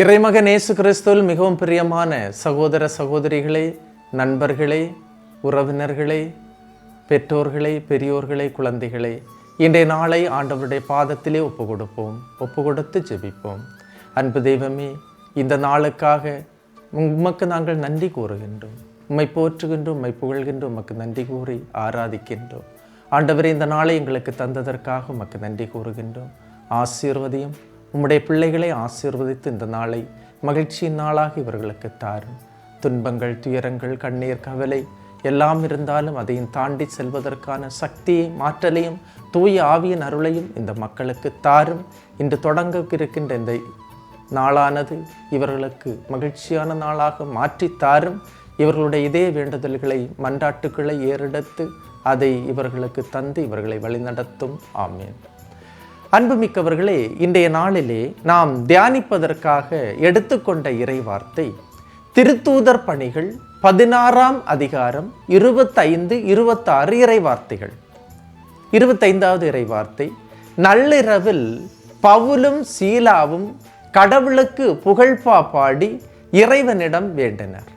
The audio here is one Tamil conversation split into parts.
இறைமகன் இயேசு கிறிஸ்துவில் மிகவும் பிரியமான சகோதர சகோதரிகளே நண்பர்களே உறவினர்களே பெற்றோர்களே பெரியோர்களே குழந்தைகளே இன்றைய நாளை ஆண்டவருடைய பாதத்திலே ஒப்பு கொடுப்போம் ஒப்பு கொடுத்து ஜெபிப்போம். அன்பு தெய்வமே இந்த நாளுக்காக உமக்கு நாங்கள் நன்றி கூறுகின்றோம். உம்மை போற்றுகின்றோம் உம்மை புகழ்கின்றோம் உமக்கு நன்றி கூறி ஆராதிக்கின்றோம். ஆண்டவரே இந்த நாளை எங்களுக்கு தந்ததற்காக உமக்கு நன்றி கூறுகின்றோம். ஆசீர்வதியும் உம்முடைய பிள்ளைகளை ஆசீர்வதித்து இந்த நாளை மகிழ்ச்சியின் நாளாக இவர்களுக்கு தாரும். துன்பங்கள் துயரங்கள் கண்ணீர் கவலை எல்லாம் இருந்தாலும் அதையும் தாண்டி செல்வதற்கான சக்தியை மாற்றலையும் தூய ஆவியின் அருளையும் இந்த மக்களுக்கு தாரும். இன்று தொடங்க இருக்கின்ற இந்த நாளானது இவர்களுக்கு மகிழ்ச்சியான நாளாக மாற்றி தாரும். இவர்களுடைய இதே வேண்டுதல்களை மன்றாட்டுக்களை ஏறெடுத்து அதை இவர்களுக்கு தந்து இவர்களை வழிநடத்தும். ஆமேன். அன்புமிக்கவர்களே இன்றைய நாளிலே நாம் தியானிப்பதற்காக எடுத்துக்கொண்ட இறைவார்த்தை திருத்தூதர் பணிகள் பதினாறாம் அதிகாரம் இருபத்தைந்து இருபத்தாறு இறைவார்த்தைகள். இருபத்தைந்தாவது இறைவார்த்தை நள்ளிரவில் பவுலும் சீலாவும் கடவுளுக்கு புகழ்பா பாடி இறைவனிடம் வேண்டினர்.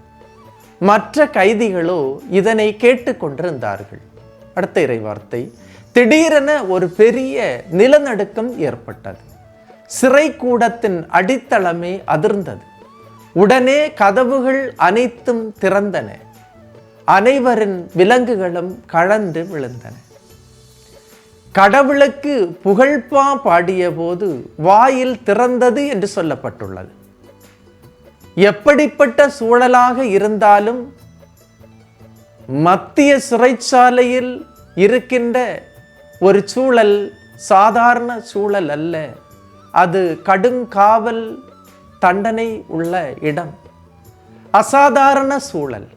மற்ற கைதிகளோ இதனை கேட்டுக்கொண்டிருந்தார்கள். அடுத்த இறைவார்த்தை திடீரென ஒரு பெரிய நிலநடுக்கம் ஏற்பட்டது. சிறை கூடத்தின் அடித்தளமே அதிர்ந்தது. உடனே கதவுகள் அனைத்தும் திறந்தன. அனைவரின் விலங்குகளும் கழன்று விழுந்தன. கடவுளுக்கு புகழ்பா பாடிய போது வாயில் திறந்தது என்று சொல்லப்பட்டுள்ளது. எப்படிப்பட்ட சூழலாக இருந்தாலும் மத்திய சிறைச்சாலையில் இருக்கின்ற ஒரு சூழல் சாதாரண சூழல் அல்ல. அது கடுங்காவல் தண்டனை உள்ள இடம். அசாதாரண சூழல்.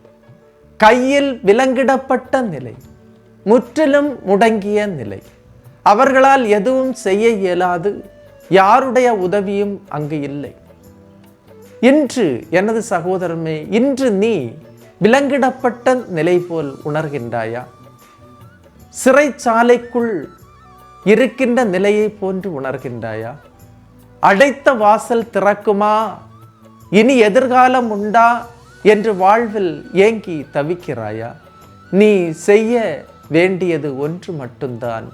கையில் விலங்கிடப்பட்ட நிலை. முற்றிலும் முடங்கிய நிலை. அவர்களால் எதுவும் செய்ய இயலாது. யாருடைய உதவியும் அங்கு இல்லை. இன்று எனது சகோதரமே இன்று நீ விலங்கிடப்பட்ட நிலை போல் உணர்கின்றாயா? சிறைச்சாலைக்குள் இருக்கின்ற நிலையை போன்று உணர்கின்றாயா? அடைத்த வாசல் திறக்குமா? இனி எதிர்காலம் உண்டா? என்று வாழ்வில் ஏங்கி தவிக்கிறாயா? நீ செய்ய வேண்டியது ஒன்று மட்டும்தான்.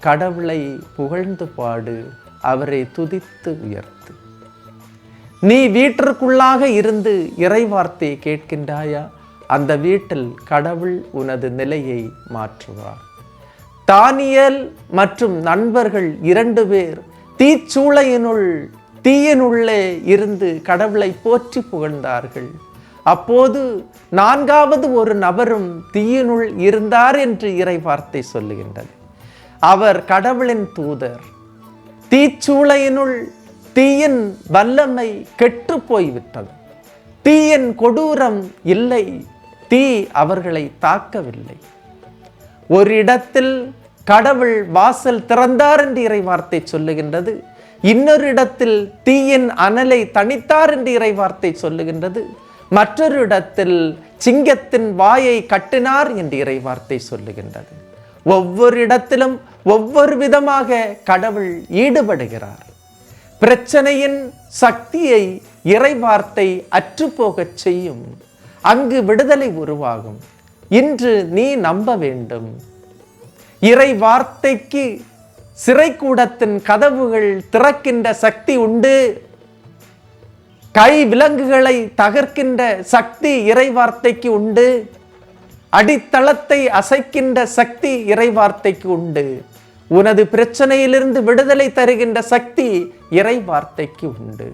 கடவுளை புகழ்ந்து பாடு அவரை துதித்து உயர்த்து. நீ வீட்டிற்குள்ளாக இருந்து இறைவார்த்தை கேட்கின்றாயா? அந்த வீட்டில் கடவுள் உனது நிலையை மாற்றுவார். தானியல் மற்றும் நண்பர்கள் இரண்டு பேர் தீச்சூளையினுள் தீயினுள்ளே இருந்து கடவுளை போற்றி புகழ்ந்தார்கள். அப்போது நான்காவது ஒரு நபரும் தீயினுள் இருந்தார் என்று இறை வார்த்தை சொல்லுகின்றது. அவர் கடவுளின் தூதர். தீச்சூளையினுள் தீயின் வல்லமை கெட்டு போய்விட்டது. தீயின் கொடூரம் இல்லை. தீ அவர்களை தாக்கவில்லை. ஒரு இடத்தில் கடவுள் வாசல் திறந்தார் என்று இறை வார்த்தை சொல்லுகின்றது. இன்னொரு இடத்தில் தீயின் அனலை தணித்தார் என்று இறை வார்த்தை சொல்லுகின்றது. மற்றொரு இடத்தில் சிங்கத்தின் வாயை கட்டினார் என்று இறை வார்த்தை சொல்லுகின்றது. ஒவ்வொரு இடத்திலும் ஒவ்வொரு விதமாக கடவுள் ஈடுபடுகிறார். பிரச்சனையின் சக்தியை இறைவார்த்தை அற்றுப்போகச் செய்யும். அங்கு விடுதலை உருவாகும். இன்று நீ நம்ப வேண்டும். இறை வார்த்தைக்கு சிறைக்கூடத்தின் கதவுகள் திறக்கின்ற சக்தி உண்டு. கை விலங்குகளை தகர்க்கின்ற சக்தி இறை வார்த்தைக்கு உண்டு. அடித்தளத்தை அசைக்கின்ற சக்தி இறை வார்த்தைக்கு உண்டு. உனது பிரச்சனையிலிருந்து விடுதலை தருகின்ற சக்தி இறை வார்த்தைக்கு உண்டு.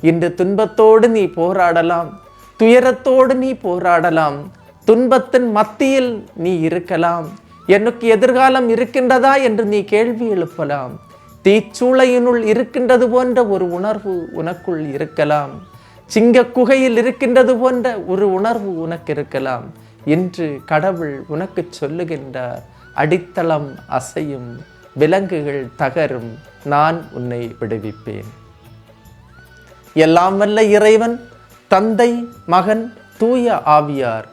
இன்று துன்பத்தோடு நீ போராடலாம். துயரத்தோடு நீ போராடலாம். துன்பத்தின் மத்தியில் நீ இருக்கலாம். எனக்கு எதிர்காலம் இருக்கின்றதா என்று நீ கேள்வி எழுப்பலாம். தீச்சூளையினுள் இருக்கின்றது போன்ற ஒரு உணர்வு உனக்குள் இருக்கலாம். சிங்க குகையில் இருக்கின்றது போன்ற ஒரு உணர்வு உனக்கு இருக்கலாம். என்று கடவுள் உனக்கு சொல்லுகின்றார். அடித்தளம் அசையும் விலங்குகள் தகரும் நான் உன்னை விடுவிப்பேன். எல்லாம் வல்ல இறைவன் தந்தை மகன் தூய ஆவியார்